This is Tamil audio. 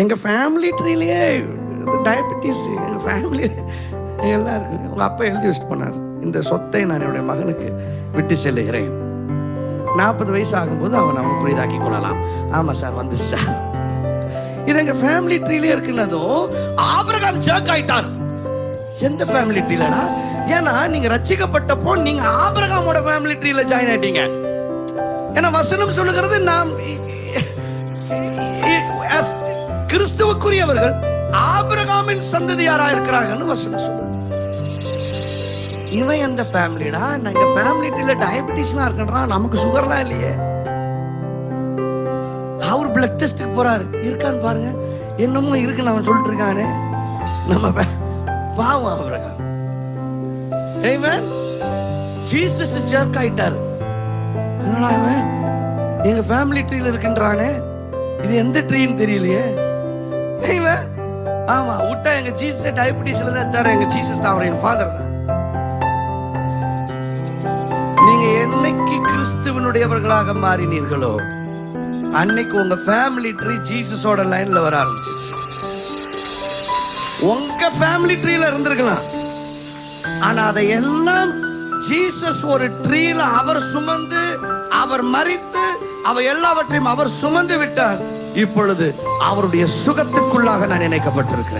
எங்கள் ஃபேமிலி ட்ரீலேயே டயபெட்டிஸ் எங்கள் ஃபேமிலி எல்லாம் இருக்கு உங்கள் அப்பா எழுதி வச்சுட்டு போனார் இந்த சொத்தை நான் என்னுடைய மகனுக்கு விட்டு செல்லுகிறேன். நாற்பது வயசு ஆகும்போது அவன் அவன் குடிதாக்கி கொள்ளலாம். ஆமாம் சார் வந்து சார் இது எங்கள் ஃபேமிலி ட்ரீலேயே இருக்குன்னதும் ஆபிரகாம் ஜர்க் ஆயிட்டார். எந்த ஃபேமிலி ட்ரீலடா ஏன்னா நீங்க ரச்சிக்கப்பட்டப்போ நீங்க ஆபிரகாமோட ஃபேமிலி ட்ரீல ஜாயின் ஆயிட்டீங்க. ஏன்னா வசனம் சொல்லுகிறது நாம் கிறிஸ்துவுக்குரியவர்கள் ஆபிரகாமின் சந்ததியாரா இருக்கிறாங்கன்னு வசனம் சொல்லுங்க இவன் எந்த ஃபேமிலிடா? நாங்க ஃபேமிலி ட்ரீல டயபெட்டிஸ்லாம் இருக்கன்றான் நமக்கு சுகர்லாம் இல்லையே. அவர் பிளட் டெஸ்ட்டுக்கு போறாரு. இருக்கான்னு பாருங்க. என்னமோ இருக்குன்னு அவன் சொல்லிட்டு இருக்கானே. நம்ம பாவம் ஆபிரகாம். Amen. ஜீசஸ் ஜர்க் ஆயிட்டாரு. என்னடா இவன்? எங்க ஃபேமிலி ட்ரீல இருக்கின்றானே. இது எந்த ட்ரீன்னு தெரியலையே. ஆமா விட்டா எங்க ஜீசஸ் டயபிட்டிஸ்ல தான் தர எங்க ஜீசஸ் தான் அவர் என் ஃபாதர் தான். நீங்க என்னைக்கு கிறிஸ்துவனுடையவர்களாக மாறினீர்களோ அன்னைக்கு உங்க ஃபேமிலி ட்ரீ ஜீசஸோட லைன்ல வர ஆரம்பிச்சிச்சு உங்க ஃபேமிலி ட்ரீல இருந்திருக்கலாம். ஆனா அதை எல்லாம் ஜீசஸ் ஒரு ட்ரீல அவர் சுமந்து அவர் மறித்து அவர் எல்லாவற்றையும் அவர் சுமந்து விட்டார். இப்பொழுது அவருடைய சுகத்துக்குள்ளாக நான் இணைக்கப்பட்டிருக்கிறேன்.